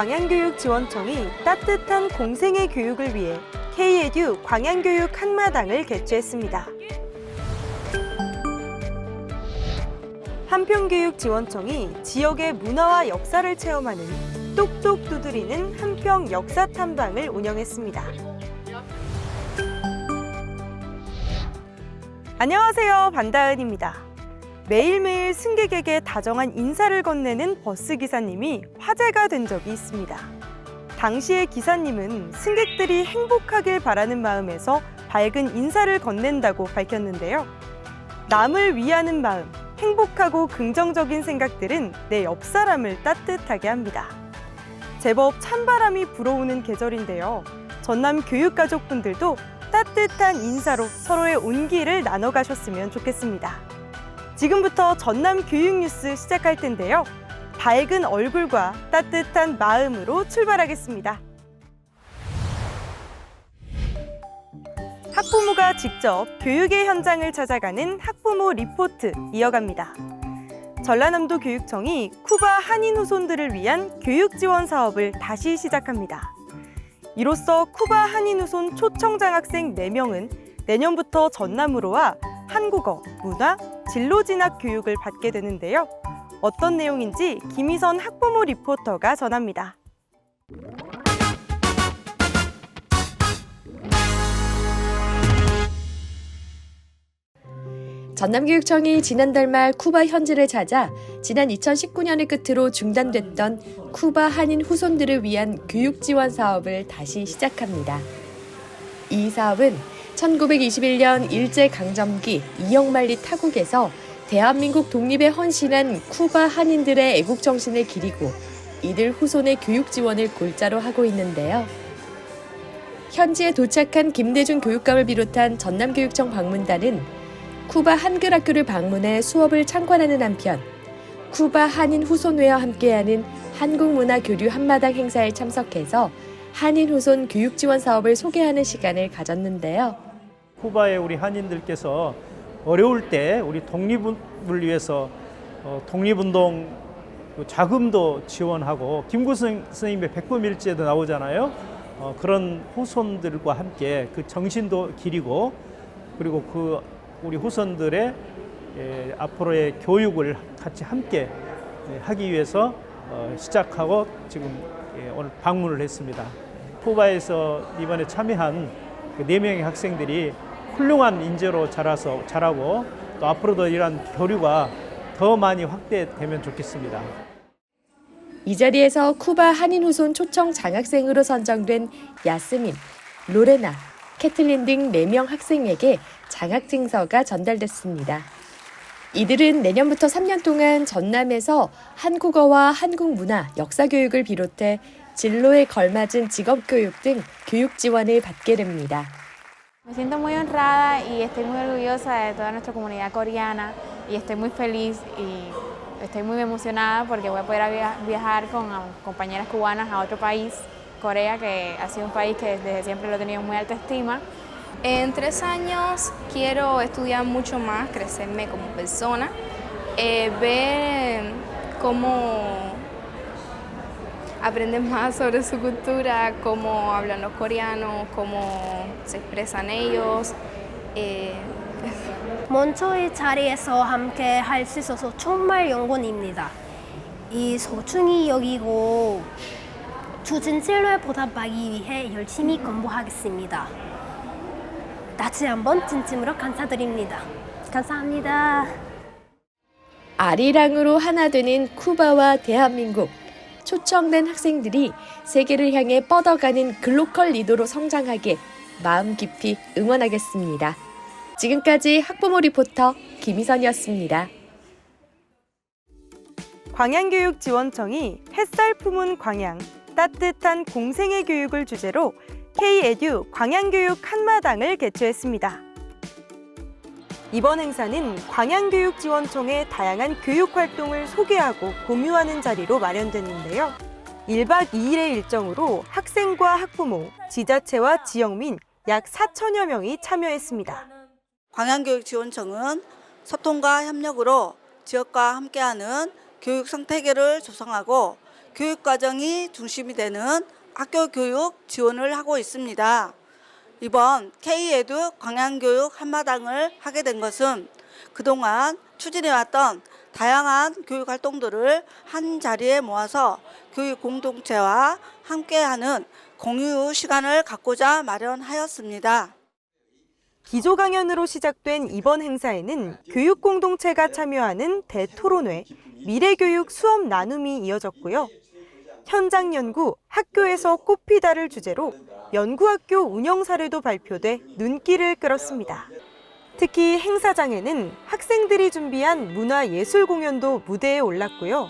광양교육지원청이 따뜻한 공생의 교육을 위해 K-에듀 광양교육 한마당을 개최했습니다. 한평교육지원청이 지역의 문화와 역사를 체험하는 똑똑 두드리는 한평 역사 탐방을 운영했습니다. 안녕하세요. 반다은입니다. 매일매일 승객에게 다정한 인사를 건네는 버스 기사님이 화제가 된 적이 있습니다. 당시의 기사님은 승객들이 행복하길 바라는 마음에서 밝은 인사를 건넨다고 밝혔는데요. 남을 위하는 마음, 행복하고 긍정적인 생각들은 내 옆 사람을 따뜻하게 합니다. 제법 찬바람이 불어오는 계절인데요. 전남 교육가족분들도 따뜻한 인사로 서로의 온기를 나눠 가셨으면 좋겠습니다. 지금부터 전남 교육뉴스 시작할 텐데요. 밝은 얼굴과 따뜻한 마음으로 출발하겠습니다. 학부모가 직접 교육의 현장을 찾아가는 학부모 리포트 이어갑니다. 전라남도 교육청이 쿠바 한인 후손들을 위한 교육 지원 사업을 다시 시작합니다. 이로써 쿠바 한인 후손 초청 장학생 4명은 내년부터 전남으로 와 한국어, 문화, 진로 진학 교육을 받게 되는데요. 어떤 내용인지 김희선 학부모 리포터가 전합니다. 전남교육청이 지난달 말 쿠바 현지를 찾아 지난 2019년을 끝으로 중단됐던 쿠바 한인 후손들을 위한 교육 지원 사업을 다시 시작합니다. 이 사업은 1921년 일제 강점기 이영만리 타국에서 대한민국 독립에 헌신한 쿠바 한인들의 애국 정신을 기리고 이들 후손의 교육 지원을 골자로 하고 있는데요. 현지에 도착한 김대중 교육감을 비롯한 전남교육청 방문단은 쿠바 한글 학교를 방문해 수업을 참관하는 한편 쿠바 한인 후손회와 함께하는 한국문화 교류 한마당 행사에 참석해서 한인 후손 교육 지원 사업을 소개하는 시간을 가졌는데요. 쿠바의 우리 한인들께서 어려울 때 우리 독립을 위해서 어, 독립운동 그 자금도 지원하고 김구성 선생님의 백범일지에도 나오잖아요. 어, 그런 후손들과 함께 그 정신도 기리고 그리고 그 우리 후손들의 예, 앞으로의 교육을 같이 함께 예, 하기 위해서 어, 시작하고 지금 예, 오늘 방문을 했습니다. 쿠바에서 이번에 참여한 그네 명의 학생들이 훌륭한 인재로 자라서 자라고 또 앞으로도 이러한 교류가 더 많이 확대되면 좋겠습니다. 이 자리에서 쿠바 한인 후손 초청 장학생으로 선정된 야스민, 로레나, 캐틀린 등 4명 학생에게 장학증서가 전달됐습니다. 이들은 내년부터 3년 동안 전남에서 한국어와 한국 문화, 역사 교육을 비롯해 진로에 걸맞은 직업 교육 등 교육 지원을 받게 됩니다. Me siento muy honrada y estoy muy orgullosa de toda nuestra comunidad coreana y estoy muy feliz y estoy muy emocionada porque voy a poder via- viajar con ah, compañeras cubanas a otro país, Corea, que ha sido un país que desde siempre lo he tenido muy alta estima. En tres años quiero estudiar mucho más, crecerme como persona, eh, ver cómo aprender más sobre su cultura, cómo hablan los coreanos, cómo se expresan ellos. eh, 먼저 이 자리에서 함께 할 수 있어서 정말 영광입니다. 이 소중히 여기고 주진 진로에 보답하기 위해 열심히 공부하겠습니다. 다시 한번 진심으로 감사드립니다. 감사합니다. 아리랑으로 하나 되는 쿠바와 대한민국. 초청된 학생들이 세계를 향해 뻗어가는 글로컬 리더로 성장하게 마음 깊이 응원하겠습니다. 지금까지 학부모 리포터 김희선이었습니다. 광양교육지원청이 햇살 품은 광양, 따뜻한 공생의 교육을 주제로 K-에듀 광양교육 한마당을 개최했습니다. 이번 행사는 광양교육지원청의 다양한 교육 활동을 소개하고 공유하는 자리로 마련됐는데요. 1박 2일의 일정으로 학생과 학부모, 지자체와 지역 민 약 4천여 명이 참여했습니다. 광양교육지원청은 소통과 협력으로 지역과 함께하는 교육 생태계를 조성하고 교육 과정이 중심이 되는 학교 교육 지원을 하고 있습니다. 이번 K에듀 광양교육 한마당을 하게 된 것은 그동안 추진해왔던 다양한 교육 활동들을 한 자리에 모아서 교육 공동체와 함께하는 공유 시간을 갖고자 마련하였습니다. 기조 강연으로 시작된 이번 행사에는 교육 공동체가 참여하는 대토론회, 미래교육 수업 나눔이 이어졌고요. 현장 연구, 학교에서 꽃피다를 주제로 연구학교 운영 사례도 발표돼 눈길을 끌었습니다. 특히 행사장에는 학생들이 준비한 문화예술 공연도 무대에 올랐고요.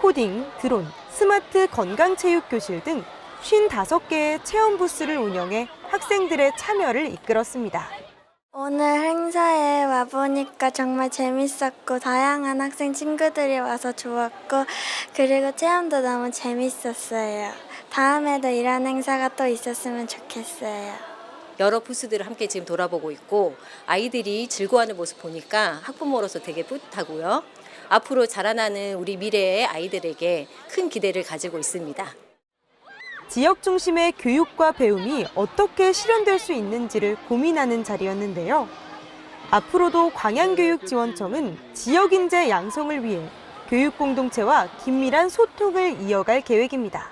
코딩, 드론, 스마트 건강체육교실 등 55개의 체험 부스를 운영해 학생들의 참여를 이끌었습니다. 오늘 행사에 와보니까 정말 재밌었고 다양한 학생 친구들이 와서 좋았고 그리고 체험도 너무 재밌었어요. 다음에도 이런 행사가 또 있었으면 좋겠어요. 여러 부스들을 함께 지금 돌아보고 있고 아이들이 즐거워하는 모습 보니까 학부모로서 되게 뿌듯하고요. 앞으로 자라나는 우리 미래의 아이들에게 큰 기대를 가지고 있습니다. 지역 중심의 교육과 배움이 어떻게 실현될 수 있는지를 고민하는 자리였는데요. 앞으로도 광양교육지원청은 지역 인재 양성을 위해 교육 공동체와 긴밀한 소통을 이어갈 계획입니다.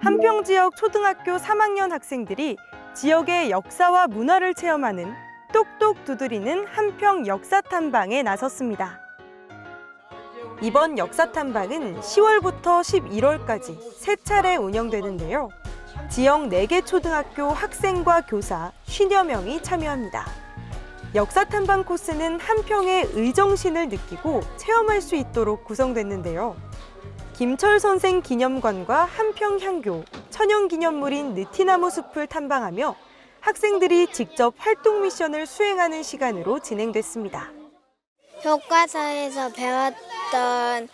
한평 지역 초등학교 3학년 학생들이 지역의 역사와 문화를 체험하는 똑똑 두드리는 한평 역사 탐방에 나섰습니다. 이번 역사 탐방은 10월부터 11월까지 세 차례 운영되는데요. 지역 4개 초등학교 학생과 교사 50여 명이 참여합니다. 역사 탐방 코스는 한평의 의정신을 느끼고 체험할 수 있도록 구성됐는데요. 김철 선생 기념관과 한평 향교, 천연 기념물인 느티나무 숲을 탐방하며 학생들이 직접 활동 미션을 수행하는 시간으로 진행됐습니다. 교과서에서 배웠던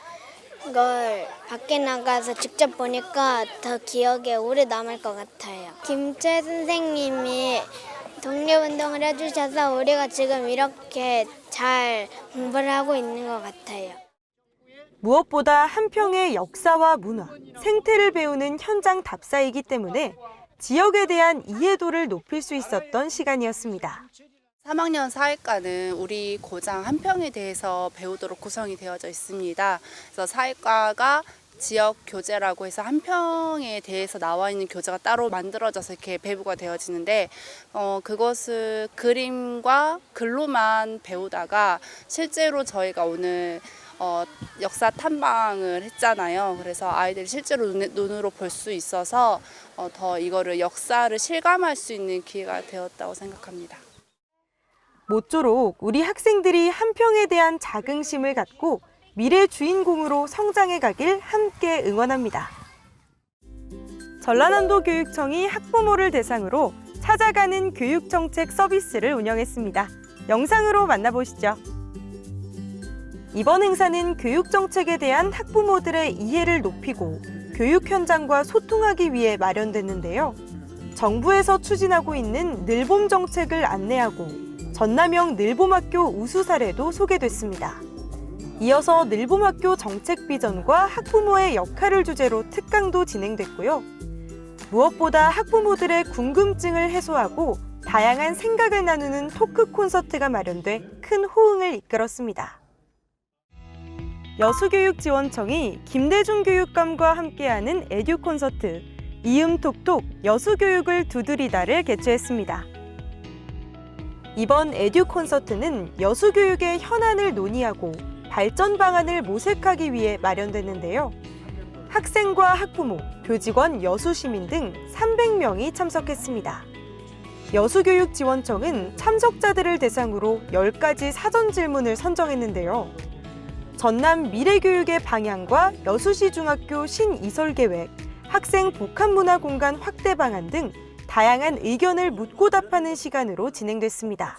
걸 밖에 나가서 직접 보니까 더 기억에 오래 남을 것 같아요. 김채 선생님이 독립운동을 해주셔서 우리가 지금 이렇게 잘 공부를 하고 있는 것 같아요. 무엇보다 한평의 역사와 문화, 생태를 배우는 현장 답사이기 때문에 지역에 대한 이해도를 높일 수 있었던 시간이었습니다. 3학년 사회과는 우리 고장 한 평에 대해서 배우도록 구성이 되어져 있습니다. 그래서 사회과가 지역 교재라고 해서 한 평에 대해서 나와 있는 교재가 따로 만들어져서 이렇게 배부가 되어지는데 어, 그것을 그림과 글로만 배우다가 실제로 저희가 오늘 어, 역사 탐방을 했잖아요. 그래서 아이들이 실제로 눈, 눈으로 볼 수 있어서 어, 더 이거를 역사를 실감할 수 있는 기회가 되었다고 생각합니다. 모쪼록 우리 학생들이 한평에 대한 자긍심을 갖고 미래 주인공으로 성장해 가길 함께 응원합니다. 전라남도 교육청이 학부모를 대상으로 찾아가는 교육 정책 서비스를 운영했습니다. 영상으로 만나보시죠. 이번 행사는 교육 정책에 대한 학부모들의 이해를 높이고 교육 현장과 소통하기 위해 마련됐는데요. 정부에서 추진하고 있는 늘봄 정책을 안내하고 전남형 늘봄학교 우수 사례도 소개됐습니다. 이어서 늘봄학교 정책 비전과 학부모의 역할을 주제로 특강도 진행됐고요. 무엇보다 학부모들의 궁금증을 해소하고 다양한 생각을 나누는 토크 콘서트가 마련돼 큰 호응을 이끌었습니다. 여수교육지원청이 김대중 교육감과 함께하는 에듀 콘서트 이음톡톡 여수교육을 두드리다를 개최했습니다. 이번 에듀 콘서트는 여수교육의 현안을 논의하고 발전 방안을 모색하기 위해 마련됐는데요. 학생과 학부모, 교직원, 여수시민 등 300명이 참석했습니다. 여수교육지원청은 참석자들을 대상으로 10가지 사전 질문을 선정했는데요. 전남 미래교육의 방향과 여수시 중학교 신이설 계획, 학생 복합문화 공간 확대 방안 등 다양한 의견을 묻고 답하는 시간으로 진행됐습니다.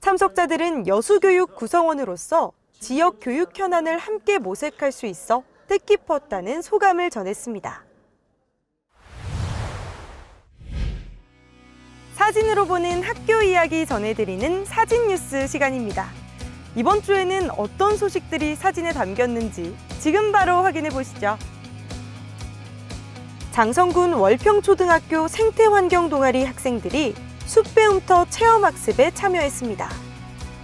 참석자들은 여수교육 구성원으로서 지역 교육 현안을 함께 모색할 수 있어 뜻깊었다는 소감을 전했습니다. 사진으로 보는 학교 이야기 전해드리는 사진 뉴스 시간입니다. 이번 주에는 어떤 소식들이 사진에 담겼는지 지금 바로 확인해 보시죠. 장성군 월평초등학교 생태환경 동아리 학생들이 숲배움터 체험학습에 참여했습니다.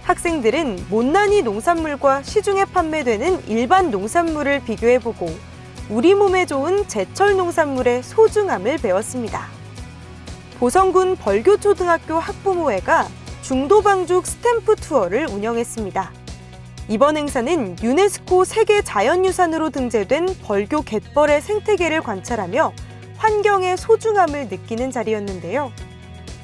학생들은 못난이 농산물과 시중에 판매되는 일반 농산물을 비교해보고 우리 몸에 좋은 제철 농산물의 소중함을 배웠습니다. 보성군 벌교초등학교 학부모회가 중도방죽 스탬프 투어를 운영했습니다. 이번 행사는 유네스코 세계 자연유산으로 등재된 벌교 갯벌의 생태계를 관찰하며 환경의 소중함을 느끼는 자리였는데요.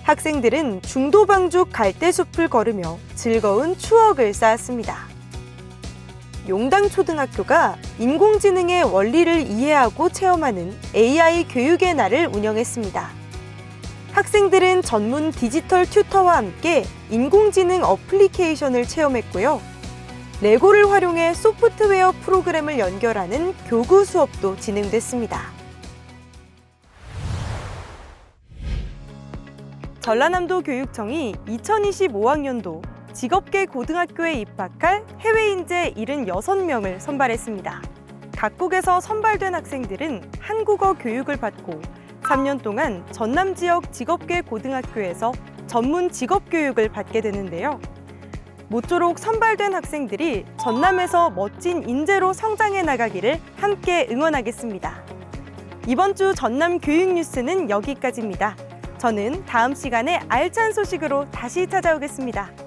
학생들은 중도방죽 갈대숲을 걸으며 즐거운 추억을 쌓았습니다. 용당초등학교가 인공지능의 원리를 이해하고 체험하는 AI 교육의 날을 운영했습니다. 학생들은 전문 디지털 튜터와 함께 인공지능 어플리케이션을 체험했고요. 레고를 활용해 소프트웨어 프로그램을 연결하는 교구 수업도 진행됐습니다. 전라남도 교육청이 2025학년도 직업계 고등학교에 입학할 해외 인재 76명을 선발했습니다. 각국에서 선발된 학생들은 한국어 교육을 받고 3년 동안 전남 지역 직업계 고등학교에서 전문 직업 교육을 받게 되는데요. 모쪼록 선발된 학생들이 전남에서 멋진 인재로 성장해 나가기를 함께 응원하겠습니다. 이번 주 전남 교육 뉴스는 여기까지입니다. 저는 다음 시간에 알찬 소식으로 다시 찾아오겠습니다.